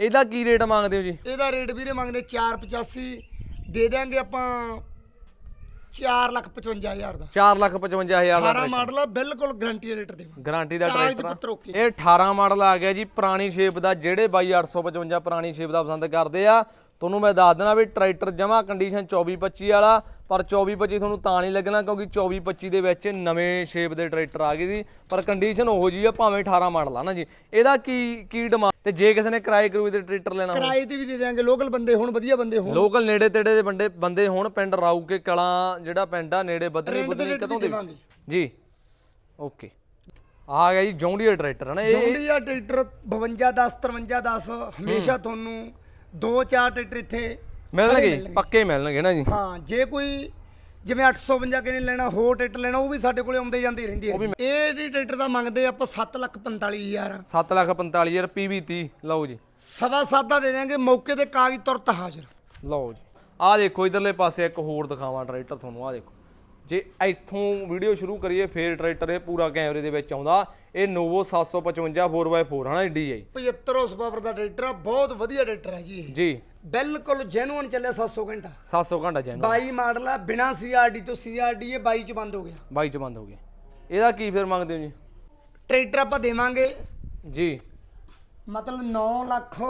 ਇਹਦਾ ਕੀ ਰੇਟ ਮੰਗਦੇ ਹੋ ਜੀ? ਇਹਦਾ ਰੇਟ ਵੀਰੇ ਮੰਗਦੇ 485 ਦੇ ਦਿਆਂਗੇ ਆਪਾਂ 455000 ਦਾ। 455000 ਦਾ 18 ਮਾਡਲ ਆ ਬਿਲਕੁਲ ਗਾਰੰਟੀ ਰੇਟ ਦੇਵਾਂਗੇ। ਗਾਰੰਟੀ ਦਾ ਟਰੈਕਟਰ ਇਹ 18 ਮਾਡਲ ਆ ਗਿਆ ਜੀ ਪੁਰਾਣੀ ਸ਼ੇਪ ਦਾ ਜਿਹੜੇ ਬਾਈ 855 ਪੁਰਾਣੀ ਸ਼ੇਪ ਦਾ ਪਸੰਦ ਕਰਦੇ ਆ। ਤੁਹਾਨੂੰ ਮੈਂ ਦੱਸ ਦੇਣਾ ਵੀ ਟਰੈਕਟਰ ਜਮਾ ਕੰਡੀਸ਼ਨ 24 25 ਵਾਲਾ ਪਰ 24 25 ਤੁਹਾਨੂੰ ਤਾਂ ਨਹੀਂ ਲੱਗਣਾ ਕਿਉਂਕਿ 24 25 ਦੇ ਵਿੱਚ ਨਵੇਂ ਸ਼ੇਪ ਦੇ ਟਰੈਕਟਰ ਆ ਗਏ ਸੀ। ਪਰ ਕੰਡੀਸ਼ਨ ਉਹੋ ਜੀ ਆ ਭਾਵੇਂ 18 ਮਾਡਲ ਆ ਨਾ ਜੀ। ਇਹਦਾ ਕੀ ਕੀ ਡਿਮਾਂਡ ਤੇ ਜੇ ਕਿਸੇ ਨੇ ਕਿਰਾਏ ਕਰੂਏ ਤੇ ਟਰੈਕਟਰ ਲੈਣਾ ਕਿਰਾਏ ਤੇ ਵੀ ਦੇ ਦਿਆਂਗੇ ਲੋਕਲ ਬੰਦੇ ਹੁਣ ਵਧੀਆ ਬੰਦੇ ਹੋਣ। ਲੋਕਲ ਨੇੜੇ ਤੇੜੇ ਦੇ ਬੰਦੇ ਬੰਦੇ ਹੁਣ ਪਿੰਡ ਰਾਊ ਕੇ ਕਲਾਂ ਜਿਹੜਾ ਪਿੰਡ ਆ ਨੇੜੇ ਬਦਲੇ ਰੇਟ ਕਦੋਂ ਦੇ ਜੀ। ਓਕੇ ਆ ਗਿਆ ਜੀ ਜੌਂਡੀਅਰ ਟਰੈਕਟਰ ਹੈ ਨਾ ਇਹ? ਜੌਂਡੀਆ ਟਰੈਕਟਰ 52 10 53 10 ਹਮੇਸ਼ਾ ਤੁਹਾਨੂੰ ਦੋ ਚਾਰ ਟਰੈਕਟਰ ਇੱਥੇ ਮਿਲਣਗੇ ਜੀ, ਪੱਕੇ ਮਿਲਣਗੇ ਨਾ ਜੀ। ਹਾਂ ਜੇ ਕੋਈ ਜਿਵੇਂ 852 ਕਿਨੇ ਲੈਣਾ ਹੋਰ ਟਰੈਕਟਰ ਲੈਣਾ ਉਹ ਵੀ ਸਾਡੇ ਕੋਲੇ ਆਉਂਦੇ ਜਾਂਦੇ ਰਹਿੰਦੇ ਆ ਜੀ। ਇਹ ਦੀ ਟਰੈਕਟਰ ਦਾ ਮੰਗਦੇ ਆਪਾਂ 745000 7 ਲੱਖ 45000 ਪੀਵੀ 30 ਲਓ ਜੀ। ਸਵਾ ਸੱਤ ਦਾ ਦੇ ਦਿਆਂਗੇ ਮੌਕੇ ਤੇ ਕਾਗਜ਼ ਤੁਰਤ ਹਾਜ਼ਰ। ਲਓ ਜੀ। ਆਹ ਦੇਖੋ ਇਧਰਲੇ ਪਾਸੇ ਇੱਕ ਹੋਰ ਦਿਖਾਵਾਂ ਟਰੈਕਟਰ ਤੁਹਾਨੂੰ ਆਹ ਦੇਖੋ। ਜੇ ਇੱਥੋਂ ਵੀਡੀਓ ਸ਼ੁਰੂ ਕਰੀਏ ਫੇਰ ਟਰੈਕਟਰ ਇਹ ਪੂਰਾ ਕੈਮਰੇ ਦੇ ਵਿੱਚ ਆਉਂਦਾ। ਇਹ ਨੋਵੋ 755 4x4 ਹਨਾ DI 75 ਉਸ ਪਾਵਰ ਦਾ ਟਰੈਕਟਰ ਆ ਬਹੁਤ ਵਧੀਆ ਟਰੈਕਟਰ ਹੈ ਜੀ ਇਹ। ਜੀ। ਬਿਲਕੁਲ ਜੈਨੂਅਨ ਚੱਲਿਆ 700 ਘੰਟਾ। 700 ਘੰਟਾ ਜੈਨ 22 ਮਾਡਲ ਆ ਬਿਨਾ ਸੀਆਰਡੀ ਤੋਂ ਸੀਆਰਡੀ ਇਹ 22 ਚ ਬੰਦ ਹੋ ਗਿਆ। ਬਾਈ ਚ ਬੰਦ ਹੋ ਗਿਆ। ਇਹਦਾ ਕੀ ਫਿਰ ਮੰਗਦੇ ਹੋ ਜੀ? ਟਰੈਕਟਰ ਆਪਾਂ ਦੇਵਾਂਗੇ ਜੀ। ਮਤਲਬ 9 ਲੱਖ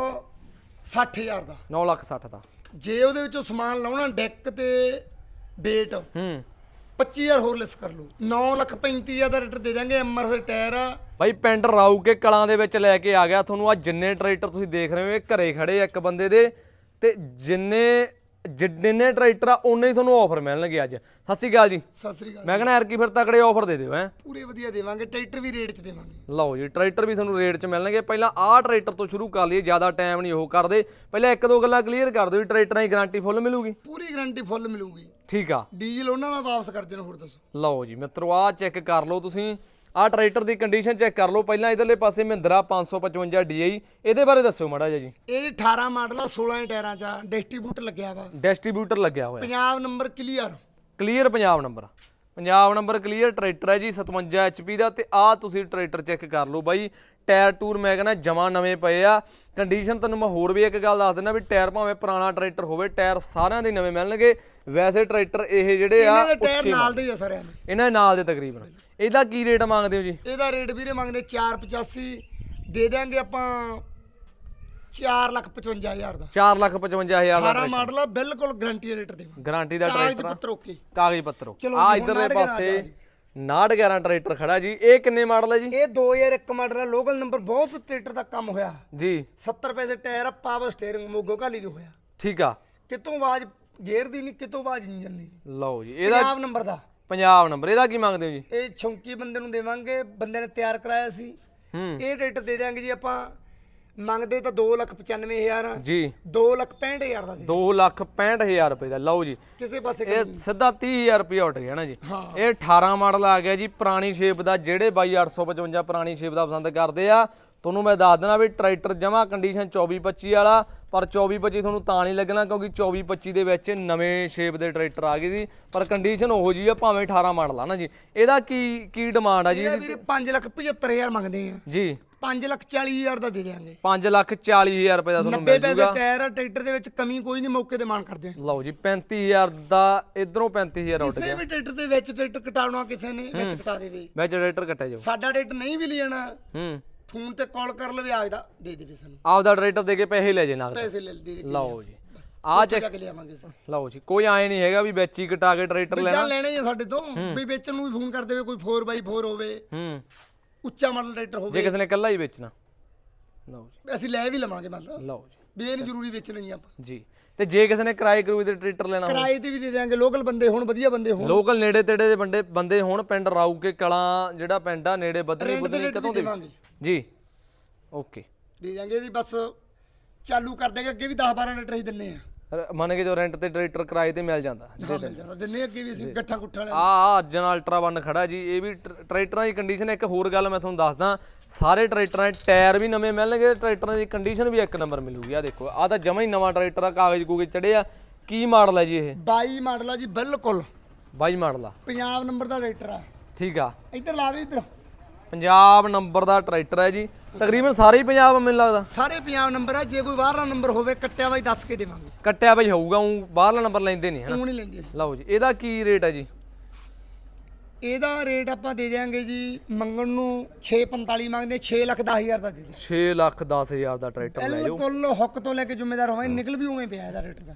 60000 ਦਾ। 9 ਲੱਖ 60 ਦਾ। ਜੇ ਉਹਦੇ ਵਿੱਚੋਂ ਸਮਾਨ ਲਾਉਣਾ ਡੈਕ ਤੇ ਵੇਟ ਹੂੰ। 25000 ਹੋਰ ਲੈਸ ਕਰ ਲਓ। 9 ਲੱਖ 35000 ਦਾ ਰੇਟਰ ਦੇ ਦਾਂਗੇ ਐਮਆਰ ਦੇ ਟਾਇਰ ਆ। ਬਾਈ, ਪਿੰਡ ਰਾਊ ਕੇ ਕਲਾਂ ਦੇ ਵਿੱਚ ਲੈ ਕੇ ਆ ਗਿਆ। ਤੁਹਾਨੂੰ ਆ ਜਿੰਨੇ ਟਰੈਕਟਰ ਤੁਸੀਂ ਦੇਖ ਰਹੇ ਹੋ, ਇਹ ਘਰੇ ਖੜੇ ਆ ਇੱਕ ਬੰਦੇ ਦੇ। ਤੇ ਜਿੰਨੇ ਜਿੰਨੇ ਟਰੈਕਟਰ ਆ ਉਨੇ ਹੀ ਤੁਹਾਨੂੰ ਆਫਰ ਮਿਲਣਗੇ ਅੱਜ। ਸਤਿ ਸ਼੍ਰੀ ਅਕਾਲ ਜੀ। ਸਤਿ ਸ੍ਰੀ ਅਕਾਲ ਮੈਂ ਕਹਿੰਦਾ ਯਾਰ ਕੀ ਫਿਰ ਤਕੜੇ ਆਫਰ ਦੇ ਦਿਓ ਹੈ? ਪੂਰੇ ਵਧੀਆ ਦੇਵਾਂਗੇ ਟਰੈਕਟਰ ਵੀ ਰੇਟ 'ਚ ਦੇਵਾਂਗੇ। ਲਓ ਜੀ ਟਰੈਕਟਰ ਵੀ ਤੁਹਾਨੂੰ ਰੇਟ 'ਚ ਮਿਲਣਗੇ। ਪਹਿਲਾਂ ਆਹ ਟਰੈਕਟਰ ਤੋਂ ਸ਼ੁਰੂ ਕਰ ਲਈਏ ਜ਼ਿਆਦਾ ਟਾਈਮ ਨਹੀਂ ਉਹ ਕਰਦੇ। ਪਹਿਲਾਂ ਇੱਕ ਦੋ ਗੱਲਾਂ ਕਲੀਅਰ ਕਰ ਦਿਓ ਜੀ ਟਰੈਕਟਰਾਂ ਦੀ ਗਾਰੰਟੀ ਫੁੱਲ ਮਿਲੂਗੀ। ਪੂਰੀ ਗਾਰੰਟੀ ਫੁੱਲ ਮਿਲੂਗੀ। ਠੀਕ ਆ। ਡੀਜ਼ਲ ਉਹਨਾਂ ਦਾ ਵਾਪਸ ਕਰ ਦੇਣ ਹੋਰ ਦੱਸੋ। ਲਓ ਜੀ ਮਿੱਤਰੋ ਆਹ ਚੈੱਕ ਕਰ ਲਓ ਤੁਸੀਂ। ਆਹ ਟਰੈਕਟਰ ਦੀ ਕੰਡੀਸ਼ਨ ਚੈੱਕ ਕਰ ਲਓ। ਪਹਿਲਾਂ ਇਧਰਲੇ ਪਾਸੇ ਮਹਿੰਦਰਾ 555 DI ਇਹਦੇ ਬਾਰੇ ਦੱਸਿਓ ਮਾੜਾ ਜਿਹਾ ਜੀ। ਇਹ 18 ਮਾਡਲ ਆ 16 ਟਾਇਰਾਂ 'ਚ ਡਿਸਟ੍ਰੀਬਿਊਟਰ ਲੱਗਿਆ ਵਾ। ਡਿਸਟ੍ਰੀਬਿਊਟਰ ਲੱਗਿਆ ਹੋਇਆ। Punjab number clear clear Punjab number Punjab number clear tractor ਹੈ ਜੀ 57 HP ਦਾ ਤੇ ਆਹ ਤੁਸੀਂ ਟਰੈਕਟਰ ਚੈੱਕ ਕਰ ਲਓ ਬਾਈ। ਟਾਇਰ ਟੂਰ ਮੈਂ ਕਹਿੰਦਾ ਜਮਾ ਨਵੇਂ ਪਏ ਆ। ਕੰਡੀਸ਼ਨ ਤੁਹਾਨੂੰ ਮੈਂ ਹੋਰ ਵੀ ਇੱਕ ਗੱਲ ਦੱਸ ਦਿੰਦਾ ਵੀ ਟਾਇਰ ਭਾਵੇਂ ਪੁਰਾਣਾ ਟਰੈਕਟਰ ਹੋਵੇ ਟਾਇਰ ਸਾਰਿਆਂ ਦੇ ਨਵੇਂ ਮਿਲਣਗੇ। ਵੈਸੇ ਟਰੈਕਟਰ ਇਹ ਜਿਹੜੇ ਆ ਇਹਨਾਂ ਦੇ ਟਾਇਰ ਨਾਲ ਦੇ ਹੀ ਆ ਸਾਰਿਆਂ ਦੇ। ਇਹਨਾਂ ਦੇ ਨਾਲ ਦੇ ਤਕਰੀਬਨ। ਇਹਦਾ ਕੀ ਰੇਟ ਮੰਗਦੇ ਹੋ ਜੀ? ਇਹਦਾ ਰੇਟ ਵੀਰੇ ਮੰਗਦੇ 485 ਦੇ ਦਿਆਂਗੇ ਆਪਾਂ 455000 ਦਾ। 455000 ਦਾ 18 ਮਾਡਲ ਆ ਬਿਲਕੁਲ ਗਾਰੰਟੀ ਰੇਟ ਦੇਵਾਂਗੇ ਗਾਰੰਟੀ ਦਾ ਕਾਗਜ਼ ਟਰੈਕਟਰ ਪੱਤਰ ਓਕੇ। ਕਾਗਜ਼ ਪੱਤਰ ਚਲੋ ਆ ਜੀ, ਹੁਣ ਇਧਰਲੇ 911 ਪਾਸੇ ਜੀ। 911 ਟਰੈਕਟਰ ਖੜਾ ਜੀ। ਇਹ ਕਿੰਨੇ ਮਾਡਲ ਹੈ ਜੀ? ਇਹ 2001 ਮਾਡਲ ਆ ਲੋਕਲ ਨੰਬਰ ਬਹੁਤ ਟਰੈਕਟਰ ਦਾ ਕੰਮ ਹੋਇਆ। ਜੀ। 70 ਪੈਸੇ ਟਾਇਰ ਆ ਪਾਵਰ ਸਟੀਅਰਿੰਗ ਮੋਗੋ ਕਾਲੀ ਦੇ ਹੋਇਆ। ਠੀਕ ਆ। ਕਿਤੋਂ ਆਵਾਜ਼ ਗੇਅਰ ਦੀ ਨਹੀਂ ਕਿਤੋਂ ਆਵਾਜ਼ ਇੰਜਨ ਦੀ ਲਓ ਜੀ ਇਹਦਾ ਪੰਜਾਬ ਨੰਬਰ ਦਾ। ਪੰਜਾਬ ਨੰਬਰ ਇਹਦਾ ਕੀ ਮੰਗਦੇ ਹੋ ਜੀ? ਇਹ ਛੌਂਕੀ ਬੰਦੇ ਨੂੰ ਦੇਵਾਂਗੇ ਬੰਦੇ ਨੇ ਤਿਆਰ ਕਰਾਇਆ ਸੀ। ਹੂੰ। ਇਹ ਰੇਟ ਦੇ ਦਿਆਂਗੇ ਜੀ ਆਪਾਂ ਮੰਗਦੇ ਤਾਂ 2,95,000 ਆ। ਜੀ। 2,65,000 ਦਾ ਦੇ 2 ਲੱਖ 65000 ਰੁਪਏ ਦਾ। ਲਓ ਜੀ। ਕਿਸੇ ਪਾਸੇ ਇਹ ਸਿੱਧਾ 30000 ਰੁਪਏ ਉੱਟ ਗਿਆ ਨਾ ਜੀ। ਹਾਂ। ਇਹ 18 ਮਾਡਲ ਆ ਗਿਆ ਜੀ। ਪੁਰਾਣੀ ਸ਼ੇਪ ਦਾ ਜਿਹੜੇ ਬਾਈ 855 ਪੁਰਾਣੀ ਸ਼ੇਪ ਦਾ ਪਸੰਦ ਕਰਦੇ ਆ। ਤੁਹਾਨੂੰ ਮੈਂ ਦੱਸ ਦੇਣਾ ਵੀ ਟਰੈਕਟਰ ਜਮਾ ਕੰਡੀਸ਼ਨ 24 25 ਵਾਲਾ ਪਰ 24 25 ਤੁਹਾਨੂੰ ਤਾਂ ਨਹੀਂ ਲੱਗਣਾ ਕਿਉਂਕਿ 24 25 ਦੇ ਵਿੱਚ ਨਵੇਂ ਸ਼ੇਪ ਦੇ ਟਰੈਕਟਰ ਆ ਗਏ ਸੀ ਪਰ ਕੰਡੀਸ਼ਨ ਉਹੋ ਜੀ ਆ ਭਾਵੇਂ 18 ਮਾਡਲ ਆ ਨਾ ਜੀ। ਇਹਦਾ ਕੀ ਕੀ ਡਿਮਾਂਡ ਆ ਜੀ ਇਹ ਇਹਦੀ? ਵੀਰੇ 5,75,000 ਮੰਗਦੇ ਆ। ਜੀ। 5,40,000 ਦਾ ਦੇ ਦਿਆਂਗੇ। 5 ਲੱਖ 40000 ਰੁਪਏ ਦਾ ਤੁਹਾਨੂੰ 90 ਮਿਲ ਪੈਸੇ ਜੂਗਾ। ਟਾਇਰ ਆ ਟਰੈਕਟਰ ਦੇ ਵਿੱਚ ਕਮੀ ਕੋਈ ਨਹੀਂ ਮੌਕੇ ਤੇ ਮਾਨ ਕਰਦੇ ਆ। ਲਓ ਜੀ 35000 ਦਾ ਇਧਰੋਂ 35000 ਉੱਟ ਕਿਸੇ ਗਿਆ। ਵੀ ਟਰੈਕਟਰ ਦੇ ਵਿੱਚ ਟਰੈਕਟਰ ਕਟਾਉਣਾ ਕਿਸੇ ਨੇ ਵਿੱਚ ਕਟਾ ਦੇਵੇ। ਵਿੱਚ ਟਰੈਕਟਰ ਕੱਟਿਆ ਜਾਓ ਸਾਡਾ ਟਰੈਕਟਰ ਨਹੀਂ ਵੀ ਲੈਣਾ ਹੂੰ। ਫੋਨ ਤੇ ਕਾਲ ਕਰ ਲਵੇ ਆਜ ਦਾ ਦੇ ਦੇਵੇ ਸਾਨੂੰ। ਆਪਦਾ ਟਰੈਕਟਰ ਦੇ ਕੇ ਪੈਸੇ ਲੈ ਜੇ ਨਾਲ ਪੈਸੇ ਲੈ ਦੇ ਦੇ ਲਓ ਜੀ। ਬਸ ਆ ਉੱਥੇ ਜਾ ਕੇ ਲਿਆਵਾਂਗੇ ਅਸੀਂ। ਲਓ ਜੀ ਕੋਈ ਐ ਨਹੀਂ ਹੈਗਾ ਵੀ ਵਿੱਚ ਕਟਾ ਕੇ ਟਰੈਕਟਰ ਲੈਣਾ। ਜਾਂ ਲੈਣੇ ਹੀ ਆ ਸਾਡੇ ਤੋਂ ਵੀ ਵੇਚਣ ਨੂੰ ਵੀ ਫੋਨ ਕਰ ਦੇਵੇ ਕੋਈ 4x4 ਹੋਵੇ। ਹੂੰ। ਉੱਚਾ ਮਾਡਲ ਟਰੈਕਟਰ ਜੇ ਹੋਵੇ ਕਿਸੇ ਨੇ ਇਕੱਲਾ ਹੀ ਵੇਚਣਾ। ਲਓ ਜੀ। ਅਸੀਂ ਲੈ ਵੀ ਲਵਾਂਗੇ ਮਤਲਬ। ਲਓ ਜੀ। ਵੀ ਇਹ ਨਹੀਂ ਜ਼ਰੂਰੀ ਵੇਚਣਾ ਹੀ ਆਪਾਂ। ਜੀ। ਤੇ ਜੇ ਕਿਸੇ ਨੇ ਕਿਰਾਏ ਕਰੂਏ ਤੇ ਟਰੈਕਟਰ ਲੈਣਾ ਹੋਵੇ। ਕਿਰਾਏ ਤੇ ਵੀ ਦੇ ਦਿਆਂਗੇ ਲੋਕਲ ਬੰਦੇ ਹੁਣ ਵਧੀਆ ਬੰਦੇ ਹੋਣ। ਲੋਕਲ ਨੇੜੇ ਤੇੜੇ ਦੇ ਬੰਦੇ ਬੰਦੇ ਹੁਣ ਪਿੰਡ ਰਾਊ ਕੇ ਕਲਾਂ ਜਿਹੜਾ ਪਿੰਡ ਆ ਨੇੜੇ ਰੇਟ ਵੀ ਕਦੋਂ ਦੇ ਦੇਵਾਂਗੇ। ਜੀ। ਓਕੇ ਦੇ ਦਿਆਂਗੇ ਇਹਦੀ ਬਸ ਚਾਲੂ ਕਰ ਦੇਗੇ ਅੱਗੇ ਵੀ 10 12 ਲੀਟਰ ਹੀ ਦਿੰਨੇ ਆ। ਰ- ਮੰਨ ਕੇ ਜੋ ਰੈਂਟ ਤੇ ਟਰੈਕਟਰ ਕਿਰਾਏ ਤੇ ਮਿਲ ਜਾਂਦਾ ਹਾਂ ਮਿਲ ਜਾਂਦਾ ਦਿੰਨੇ ਅੱਗੇ ਵੀ ਅਸੀਂ ਗੱਠਾਂ ਗੁੱਠਾਂ ਵਾਲੇ ਆ ਆ ਅੱਜ ਨਾਲ ਅਲਟਰਾ 1 ਖੜਾ ਜੀ ਇਹ ਵੀ ਟਰ- ਟਰੈਕਟਰਾਂ ਦੀ ਕੰਡੀਸ਼ਨ ਇੱਕ ਹੋਰ ਗੱਲ ਮੈਂ ਤੁਹਾਨੂੰ ਦੱਸਦਾ ਸਾਰੇ ਟਰੈਕਟਰਾਂ ਦੇ ਟਾਇਰ ਵੀ ਨਵੇਂ ਮਿਲਣਗੇ ਟਰੈਕਟਰਾਂ ਦੀ ਕੰਡੀਸ਼ਨ ਵੀ ਇੱਕ ਨੰਬਰ ਮਿਲੂਗੀ ਆ ਦੇਖੋ ਆ ਤਾਂ ਜਮਾ ਹੀ ਨਵਾਂ ਟਰੈਕਟਰ ਆ ਕਾਗਜ਼ ਕੂਗਜ਼ ਚੜੇ ਆ ਕੀ ਮਾਡਲ ਹੈ ਜੀ ਇਹ? 22 ਮਾਡਲ ਆ ਜੀ ਬਿਲਕੁਲ। 22 ਮਾਡਲ ਆ। ਪੰਜਾਬ ਨੰਬਰ ਦਾ ਟਰੈਕਟਰ ਆ। ਠੀਕ ਆ। ਇੱਧਰ ਲਾ ਦੇ ਇੱਧਰ। ਪੰਜਾਬ ਨੰਬਰ ਦਾ ਟਰੈਕਟਰ ਹੈ ਜੀ। ਤਕਰੀਬਨ ਸਾਰੇ ਹੀ ਪੰਜਾਬ ਆ ਮੈਨੂੰ ਲੱਗਦਾ। ਸਾਰੇ ਪੰਜਾਬ ਨੰਬਰ ਆ ਜੇ ਕੋਈ ਬਾਹਰਲਾ ਨੰਬਰ ਹੋਵੇ ਕੱਟਿਆ ਬਾਈ ਦੱਸ ਕੇ ਦੇਵਾਂਗੇ। ਕੱਟਿਆ ਬਈ ਹੋਊਗਾ ਉਹ ਬਾਹਰਲਾ ਨੰਬਰ ਲੈਂਦੇ ਨਹੀਂ ਹਨਾ? ਉਹ ਨਹੀਂ ਲੈਂਦੇ ਅਸੀਂ। ਲਓ ਜੀ ਇਹਦਾ ਕੀ ਰੇਟ ਹੈ ਜੀ? ਇਹਦਾ ਰੇਟ ਆਪਾਂ ਦੇ ਦਿਆਂਗੇ ਜੀ ਮੰਗਣ ਨੂੰ 645 ਮੰਗਦੇ 6 ਲੱਖ 10 ਹਜ਼ਾਰ ਦਾ ਦੇ ਦੇ 6 ਲੱਖ 10 ਹਜ਼ਾਰ ਦਾ ਟਰੈਕਟਰ ਲੈ ਜਾਓ। ਬਿਲਕੁਲ ਹੁੱਕ ਤੋਂ ਲੈ ਕੇ ਜ਼ਿੰਮੇਦਾਰ ਹੋਵਾਂ ਨਿਕਲ ਵੀ ਉਵੇਂ ਪਿਆ ਇਹਦਾ ਰੇਟ ਦਾ।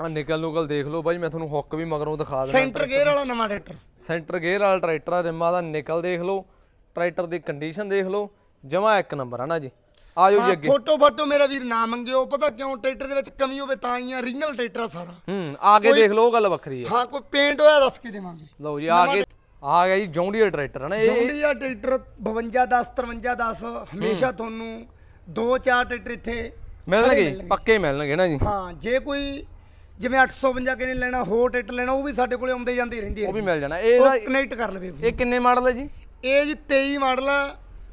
ਆ ਨਿਕਲ ਨੁਕਲ ਦੇਖ ਲਓ ਬਾਈ ਮੈਂ ਤੁਹਾਨੂੰ ਹੁੱਕ ਵੀ ਮਗਰੋਂ ਦਿਖਾ ਦੇਣਾ ਸੈਂਟਰ ਗੇਅਰ ਵਾਲਾ ਨਵਾਂ ਟਰੈਕਟਰ। ਸੈਂਟਰ ਗੇਅਰ ਵਾਲਾ ਟਰੈਕਟਰ ਆ ਰਿਮਾਂ ਦਾ ਨਿਕਲ ਦੇਖ ਲਓ। ਟਰੈਕਟਰ ਦੀ ਕੰਡੀਸ਼ਨ ਦੇਖ ਲਓ ਜਮਾ ਇੱਕ ਨੰਬਰ ਆ ਨਾ ਜੀ। ਆਜੋ ਜੀ ਅੱਗੇ। ਫੋਟੋ ਫੋਟੋ ਮੇਰਾ ਵੀਰ ਨਾ ਮੰਗਿਓ ਪਤਾ ਕਿਉਂ ਟਰੈਕਟਰ ਦੇ ਵਿੱਚ ਕਮੀ ਹੋਵੇ ਤਾਂ ਹੀ ਆ ਰੀਜਨਲ ਟਰੈਕਟਰ ਆ ਸਾਰਾ। ਹੂੰ ਆ ਕੇ ਦੇਖ ਲਓ ਉਹ ਗੱਲ ਵੱਖਰੀ ਹੈ ਹਾਂ ਕੋਈ ਪੇਂਟ ਹੋਇਆ ਦੱਸ ਕੇ ਦੇਵਾਂਗੇ। ਲਓ ਜੀ ਆ ਕੇ ਆ ਗਿਆ ਜੀ ਜੌਂਡੀਅਰ ਟਰੈਕਟਰ ਹੈ ਨਾ? ਇਹ ਜੌਂਡੀ ਆ ਟਰੈਕਟਰ 52 10 53 10 ਹਮੇਸ਼ਾ ਤੁਹਾਨੂੰ ਦੋ ਚਾਰ ਟਰੈਕਟਰ ਇੱਥੇ ਮਿਲਣਗੇ ਪੱਕੇ ਮਿਲਣਗੇ ਨਾ ਜੀ। ਹਾਂ ਜੇ ਕੋਈ ਜਿਵੇਂ 852 ਕਿਨੇ ਲੈਣਾ ਹੋਰ ਟਰੈਕਟਰ ਲੈਣਾ ਉਹ ਵੀ ਸਾਡੇ ਕੋਲੇ ਆਉਂਦੇ ਜਾਂਦੇ ਹੀ ਰਹਿੰਦੀ ਹੈ ਉਹ ਵੀ ਮਿਲ ਜਾਣਾ। ਉਹ ਕਨੈਕਟ ਕਰ ਲਵੇ ਇਹ ਕਿੰਨੇ ਮਾਡਲ ਹੈ ਜੀ? ਇਹ ਜੀ 23 ਮਾਡਲ ਆ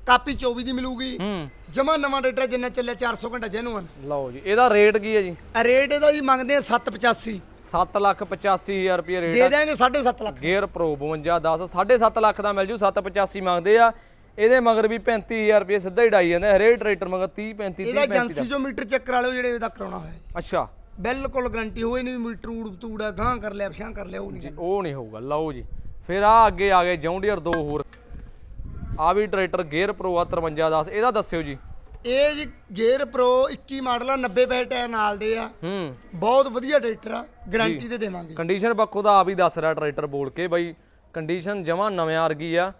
ਕਾਪੀ 24 ਦੀ ਮਿਲੂਗੀ। ਹੂੰ। ਜਮਾ ਨਵਾਂ ਟਰੈਕਟਰ ਜਿੰਨਾ ਚੱਲਿਆ 400 ਘੰਟਾ ਜੈਨੂਅਨ ਲਓ ਜੀ ਇਹਦਾ ਰੇਟ ਕੀ ਹੈ ਜੀ? ਰੇਟ ਇਹਦਾ ਜੀ ਮੰਗਦੇ ਆ 785 7 ਲੱਖ 85000 ਰੁਪਏ ਰੇਟ ਦੇ ਦਿਆਂਗੇ 7.5 ਲੱਖ। ਗੇਅਰ ਪ੍ਰੋ 52 10 7.5 ਲੱਖ ਦਾ ਮਿਲ ਜੂ 785 ਮੰਗਦੇ ਆ। ਇਹਦੇ ਮਗਰ ਵੀ 35000 ਰੁਪਏ ਸਿੱਧਾ ਹੀ ਡਾਈ ਜਾਂਦੇ ਹਰੇਕ ਟਰੈਕਟਰ ਮਗਰ 30 35 ਇਹਦਾ 30 35 ਏਜੰਸੀ ਚੋਂ ਮੀਟਰ ਚੈੱਕ ਕਰਾ ਲਓ ਜਿਹੜੇ ਇਹਦਾ ਕਰਾਉਣਾ ਹੋਇਆ। ਜੀ। ਅੱਛਾ। ਬਿਲਕੁਲ ਗਾਰੰਟੀ ਹੋਏ ਨਹੀਂ ਮੀਟਰ ਊੜ ਤੂੜਾ ਗਾਂ ਕਰ ਲਿਆ ਪਛਾਂ ਕਰ ਲਿਆ ਉਹ ਨਹੀਂ ਉਹ ਨਹੀਂ ਹੋਊਗਾ ਲਓ ਜੀ। ਫਿਰ ਆ ਅੱਗੇ ਆ ਗਏ ਜੌਂਡੀਅਰ ਦੋ ਹੋਰ। ਆ ਵੀ ਟਰੈਕਟਰ ਗੇਅਰ ਪ੍ਰੋ ਆ 53 10 ਇਹਦਾ ਦੱਸਿਓ ਜੀ। ਇਹ ਜੀ ਗੇਅਰ ਪ੍ਰੋ 21 ਮਾਡਲ ਆ 90 ਪੈਸੇ ਟਾਇਰ ਨਾਲ ਦੇ ਆ। ਹੂੰ। ਬਹੁਤ ਵਧੀਆ ਟਰੈਕਟਰ ਆ ਗਾਰੰਟੀ ਤੇ ਦੇਵਾਂਗੇ। ਕੰਡੀਸ਼ਨ ਪੱਖੋਂ ਦਾ ਆਪ ਹੀ ਦੱਸ ਰਿਹਾ ਟਰੈਕਟਰ ਬੋਲ ਕੇ ਬਾਈ ਕੰਡੀਸ਼ਨ ਜਮਾ ਨਵੇਂ ਵਰਗੀ ਆ।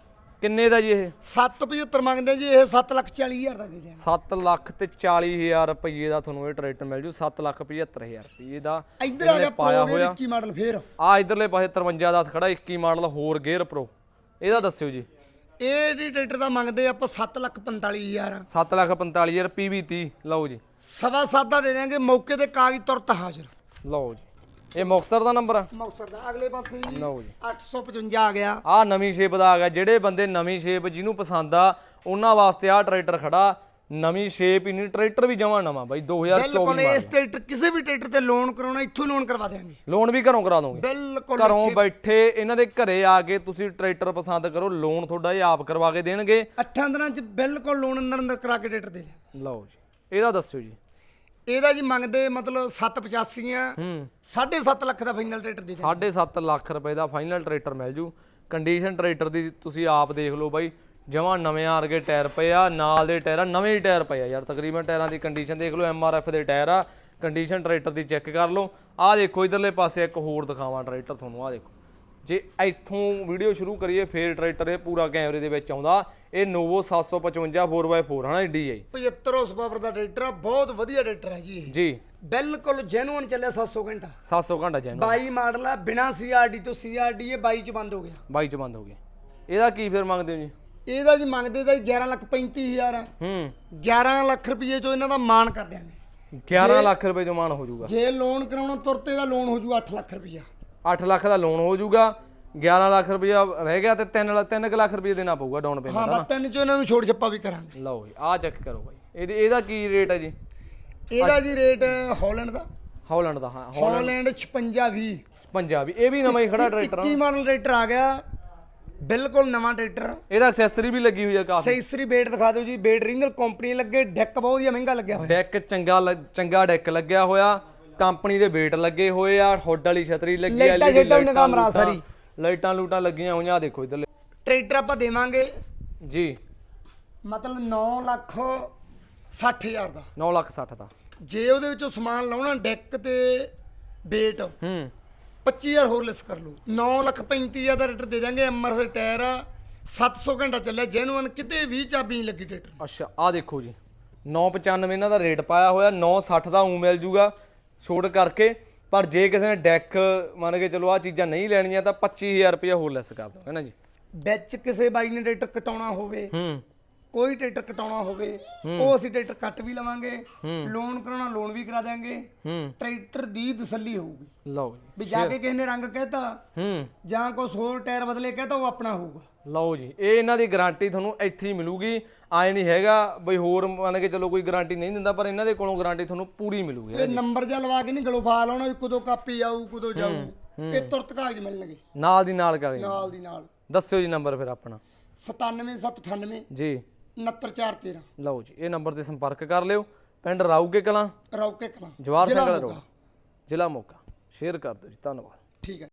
ਕਿੰਨੇ ਦਾ ਜੀ ਇਹ? 775 ਮੰਗਦੇ ਜੀ ਇਹ 7 ਲੱਖ 40 ਹਜ਼ਾਰ ਦਾ ਦੇ ਦਿਆਂਗੇ। 7 ਲੱਖ ਤੇ 40000 ਰੁਪਏ ਦਾ ਤੁਹਾਨੂੰ ਇਹ ਟਰੈਕਟਰ ਮਿਲ ਜੂ 7 ਲੱਖ 75000 ਰੁਪਏ ਦਾ। ਇੱਧਰ ਆ ਗਿਆ ਪਾਇਆ ਪ੍ਰੋ ਹੋਇਆ। 21 ਮਾਡਲ ਫੇਰ। ਆ ਇਧਰਲੇ ਪਾਸੇ 53 10 ਖੜਾ 21 ਮਾਡਲ ਹੋਰ ਗੇਅਰ ਪ੍ਰੋ ਇਹਦਾ ਦੱਸਿਓ ਜੀ। ਇਹ ਜੀ ਟਰੈਕਟਰ ਦਾ ਮੰਗਦੇ ਆਪਾਂ 7 ਲੱਖ 45 ਹਜ਼ਾਰ। 7 ਲੱਖ 45000 ਪੀਵੀ 30 ਲਓ ਜੀ। ਸਵਾ ਸੱਤ ਦਾ ਦੇ ਦਿਆਂਗੇ ਮੌਕੇ ਤੇ ਕਾਗਜ਼ ਤੁਰਤ ਹਾਜ਼ਰ। ਲਓ ਜੀ। ਇਹ ਮੁਕਤਸਰ ਦਾ ਨੰਬਰ ਆ? ਮੌਸਰ ਦਾ ਅਗਲੇ ਪਾਸੇ ਜੀ। ਲਓ ਜੀ। 855 ਆ ਗਿਆ। ਆ ਨਵੀਂ ਸ਼ੇਪ ਦਾ ਆ ਗਿਆ। ਜਿਹੜੇ ਬੰਦੇ ਨਵੀਂ ਸ਼ੇਪ ਜਿਹਨੂੰ ਪਸੰਦ ਆ ਉਹਨਾਂ ਵਾਸਤੇ ਆ ਟਰੈਕਟਰ ਖੜਾ। ਨਵੀਂ ਸ਼ੇਪ ਹੀ ਨਹੀਂ ਟਰੈਕਟਰ ਵੀ ਜਮਾ ਨਵਾਂ ਬਾਈ 2024 ਬਿਲਕੁਲ ਇਸ ਟਰੈਕਟਰ ਕਿਸੇ ਵੀ ਟਰੈਕਟਰ ਤੇ ਲੋਨ ਕਰਾਉਣਾ ਇੱਥੋਂ ਲੋਨ ਕਰਵਾ ਦੇਾਂਗੇ ਲੋਨ ਵੀ ਘਰੋਂ ਕਰਾ ਦੋਗੇ। ਬਿਲਕੁਲ ਘਰੋਂ ਬੈਠੇ ਇਹਨਾਂ ਦੇ ਘਰੇ ਆ ਕੇ ਤੁਸੀਂ ਟਰੈਕਟਰ ਪਸੰਦ ਕਰੋ ਲੋਨ ਤੁਹਾਡਾ ਇਹ ਆਪ ਕਰਵਾ ਕੇ ਦੇਣਗੇ। ਅੱਠਾਂ ਦਿਨਾਂ ਚ ਬਿਲਕੁਲ ਲੋਨ ਅੰਦਰ ਅੰਦਰ ਕਰਾ ਕੇ ਟਰੈਕਟਰ ਦੇ ਦਿਆਂਗੇ। ਲਓ ਜੀ ਇਹਦਾ ਦੱਸਿਓ ਜੀ। ਇਹਦਾ ਜੀ ਮੰਗਦੇ ਮਤਲਬ 785 ਆ ਹੂੰ। 7.5 ਲੱਖ ਦਾ ਫਾਈਨਲ ਟਰੈਕਟਰ ਦੇ ਦਿਆਂਗੇ। 7.5 ਲੱਖ ਰੁਪਏ ਦਾ ਫਾਈਨਲ ਟਰੈਕਟਰ ਮਿਲ ਜੂ। ਕੰਡੀਸ਼ਨ ਟਰੈਕਟਰ ਦੀ ਤੁਸੀਂ ਆਪ ਦੇਖ ਲਓ ਬਾਈ ਜਮਾਂ ਨਵੇਂ ਆਰਗੇ ਟਾਇਰ ਪਏ ਆ ਨਾਲ ਦੇ ਟਾਇਰ ਨਵੇਂ ਹੀ ਟਾਇਰ ਪਏ ਆ ਯਾਰ। ਤਕਰੀਬਨ ਟਾਇਰਾਂ ਦੀ ਕੰਡੀਸ਼ਨ ਦੇਖ ਲਓ ਐਮਆਰਐਫ ਦੇ ਟਾਇਰ ਆ। ਕੰਡੀਸ਼ਨ ਟਰੈਕਟਰ ਦੀ ਚੈੱਕ ਕਰ ਲਓ। ਆਹ ਦੇਖੋ ਇਧਰਲੇ ਪਾਸੇ ਇੱਕ ਹੋਰ ਦਿਖਾਵਾਂ ਟਰੈਕਟਰ ਤੁਹਾਨੂੰ ਆਹ ਦੇਖੋ। ਜੇ ਇੱਥੋਂ ਵੀਡੀਓ ਸ਼ੁਰੂ ਕਰੀਏ ਫੇਰ ਟਰੈਕਟਰ ਇਹ ਪੂਰਾ ਕੈਮਰੇ ਦੇ ਵਿੱਚ ਆਉਂਦਾ। ਇਹ ਨੋਵੋ 755 4x4 ਹਨਾ DI 75 ਉਸ ਪਾਵਰ ਦਾ ਟਰੈਕਟਰ ਆ ਬਹੁਤ ਵਧੀਆ ਟਰੈਕਟਰ ਹੈ ਜੀ ਜੀ। ਬਿਲਕੁਲ ਜੈਨੂਅਨ ਚੱਲਿਆ 700 ਘੰਟਾ। 700 ਘੰਟਾ ਜੈਨ 22 ਮਾਡਲ ਆ ਬਿਨਾ ਸੀਆਰਡੀ ਤੋਂ ਸੀਆਰਡੀ ਇਹ 22 ਚ ਬੰਦ ਹੋ ਗਿਆ। 22 ਚ ਬੰਦ ਹੋ ਗਿਆ। ਇਹਦਾ ਕੀ ਫਿਰ ਮੰਗਦੇ ਹੋ ਜੀ? ਇਹਦਾ ਜੀ ਮੰਗਦੇ ਤਾਂ 11 ਲੱਖ 35 ਹਜ਼ਾਰ ਆ। ਹੂੰ। 11 ਲੱਖ ਰੁਪਏ ਚੋਂ ਇਹਨਾਂ ਦਾ ਮਾਨ ਕਰ ਦਿਆਂਗੇ। 11 ਲੱਖ ਰੁਪਏ ਜੋ ਮਾਨ ਹੋ ਜਾਊਗਾ। ਜੇ ਲੋਨ ਕਰਾਉਣਾ ਤੁਰਤੇ ਦਾ ਲੋਨ ਹੋ ਜੂ 8 ਲੱਖ ਰੁਪਇਆ 8 ਲੱਖ ਦਾ ਲੋਨ ਹੋ ਜਾਊਗਾ 11 ਲੱਖ ਰੁਪਇਆ ਰਹਿ ਗਿਆ ਤੇ 3 3 ਲੱਖ ਰੁਪਏ ਦੇਣਾ ਪਊਗਾ ਡਾਊਨ ਹਾਂ ਪੇਮੈਂਟ ਬਸ ਤਿੰਨ ਚੋਂ ਇਹਨਾਂ ਨੂੰ ਛੋੜ ਛੱਪਾ ਵੀ ਕਰਾਂਗੇ। ਲਓ ਜੀ ਆਹ ਚੈੱਕ ਕਰੋ ਬਾਈ। ਇਹਦੇ ਇਹਦਾ ਕੀ ਰੇਟ ਹੈ ਜੀ? ਇਹਦਾ ਜੀ ਰੇਟ ਹਾਲੈਂਡ ਦਾ। ਹਾਲੈਂਡ ਦਾ ਹਾਂ ਹਾਲੈਂਡ 56 20 ਪੰਜਾਬੀ ਇਹ ਵੀ ਨਵਾਂ ਹੀ ਖੜਾ ਟਰੈਕਟਰ 21 ਮਾਡਲ ਟਰੈਕਟਰ ਆ ਗਿਆ। ਬਿਲਕੁਲ ਨਵਾਂ ਟਰੈਕਟਰ। ਇਹਦਾ ਐਕਸੈਸਰੀ ਵੀ ਲੱਗੀ ਹੋਈ ਹੈ ਕਾਫੀ। ਸੈਸਰੀ ਬੇਟ ਦਿਖਾ ਦਿਓ ਜੀ। ਬੇਟ ਰਿੰਗਲ ਕੰਪਨੀ ਲੱਗੇ ਡੈਕ ਬਹੁਤ ਹੀ ਮਹਿੰਗਾ ਲੱਗਿਆ ਹੋਇਆ। ਡੈਕ ਚੰਗਾ ਚੰਗਾ ਡੈਕ ਲੱਗਿਆ ਹੋਇਆ। ਕੰਪਨੀ ਦੇ ਵੇਟ ਲੱਗੇ ਹੋਏ ਆ ਹੁੱਡ ਵਾਲੀ ਛਤਰੀ ਲੱਗੀ ਆ ਲਾਈਟਾਂ ਸ਼ੇਟਾਂ ਵੀ ਨਿਗਾਹ ਮਰਾ ਸਾਰੀ। ਲਾਈਟਾਂ। ਲੂਟਾਂ ਲੱਗੀਆਂ ਹੋਈਆਂ ਆਹ ਦੇਖੋ ਇਧਰ ਟਰੈਕਟਰ ਆਪਾਂ ਦੇਵਾਂਗੇ ਜੀ। ਮਤਲਬ 9 ਲੱਖ 60 ਹਜ਼ਾਰ ਦਾ। 9 ਲੱਖ 60 ਦਾ। ਜੇ ਉਹਦੇ ਵਿੱਚੋਂ ਸਮਾਨ ਲਾਉਣਾ ਡੈਕ ਤੇ ਬੇਟ ਹੂੰ। 25000 ਹੋਰ ਲੈਸ ਕਰ ਲਓ। 9 ਲੱਖ 35000 ਦਾ ਰੇਟਰ ਦੇ ਦਾਂਗੇ ਐਮਆਰ ਦੇ ਟਾਇਰ ਆ 700 ਘੰਟਾ ਚੱਲਿਆ ਜੈਨੂਅਨ ਕਿਤੇ ਵੀ ਚਾਬੀ ਨਹੀਂ ਲੱਗੀ ਟਰੈਕਟਰ ਅੱਛਾ ਆਹ ਦੇਖੋ ਜੀ। 995 ਇਹਨਾਂ ਦਾ ਰੇਟ ਪਾਇਆ ਹੋਇਆ 960 ਦਾ ਉਂ ਮਿਲ ਜੂਗਾ ਛੋਟ ਕਰਕੇ। ਪਰ ਜੇ ਕਿਸੇ ਨੇ ਡੈਕ ਮੰਨ ਕੇ ਚਲੋ ਆਹ ਚੀਜ਼ਾਂ ਨਹੀਂ ਲੈਣੀਆਂ ਤਾਂ 25000 ਰੁਪਏ ਹੋਰ ਲੈਸ ਕਰ ਦੋ ਹੈ ਨਾ ਜੀ? ਵਿੱਚ ਕਿਸੇ ਬਾਈ ਨੇ ਟਰੈਕਟਰ ਕਟਾਉਣਾ ਹੋਵੇ ਹੂੰ। ਕੋਈ ਟਰੈਕਟਰ ਕਟਾਉਣਾ ਹੋਵੇ ਉਹ ਅਸੀਂ ਟਰੈਕਟਰ ਕੱਟ ਵੀ ਲਵਾਂਗੇ ਲੋਨ ਕਰਾਉਣਾ ਲੋਨ ਵੀ ਕਰਾ ਦਾਂਗੇ ਟਰੈਕਟਰ ਦੀ ਤਸੱਲੀ ਹੋਊਗੀ। ਲਓ ਜੀ ਵੀ ਜਾ ਕੇ ਕਿਸੇ ਨੇ ਰੰਗ ਕਹਿਤਾ ਜਾਂ ਕੁਛ ਹੋਰ ਟਾਇਰ ਬਦਲੇ ਕਹਿਤਾ ਉਹ ਆਪਣਾ ਹੋਊਗਾ। ਲਓ ਜੀ ਇਹ ਇਹਨਾਂ ਦੀ ਗਾਰੰਟੀ ਤੁਹਾਨੂੰ ਇੱਥੇ ਹੀ ਮਿਲੂਗੀ। ਆਏ ਨਹੀਂ ਹੈਗਾ ਬਈ ਹੋਰ ਮੰਨ ਕੇ ਚਲੋ ਕੋਈ ਗਾਰੰਟੀ ਨਹੀਂ ਦਿੰਦਾ ਪਰ ਇਹਨਾਂ ਦੇ ਕੋਲੋਂ ਗਾਰੰਟੀ ਤੁਹਾਨੂੰ ਪੂਰੀ ਮਿਲੂਗੀ ਇਹ ਨੰਬਰ ਜਿਹਾ ਲਵਾ ਕੇ ਨਹੀਂ ਗਲੋਫਾ ਲਾਉਣਾ ਵੀ ਕਦੋਂ ਕਾਪੀ ਆਊ ਕਦੋਂ ਜਾਊ। ਇਹ ਤੁਰਤ ਕਾਗਜ਼ ਮਿਲਣਗੇ। ਨਾਲ ਦੀ ਨਾਲ ਕਾਗਜ਼ ਨਾਲ ਦੀ ਨਾਲ। ਦੱਸਿਓ ਜੀ ਨੰਬਰ ਫਿਰ ਆਪਣਾ। 97798 ਜੀ। 69413 ਲਓ ਜੀ ਇਹ ਨੰਬਰ ਤੇ ਸੰਪਰਕ ਕਰ ਲਿਓ। ਪਿੰਡ ਰਾਊਕੇ ਕਲਾਂ ਰੌਕੇ ਕਲਾਂ ਜਵਾਰ ਸਿੰਘ ਜ਼ਿਲ੍ਹਾ ਵਾਲਾ ਰੋਡ। ਮੋਗਾ। ਜ਼ਿਲ੍ਹਾ ਮੋਗਾ। ਸ਼ੇਅਰ ਕਰ ਦਿਓ ਜੀ ਧੰਨਵਾਦ। ਠੀਕ ਹੈ।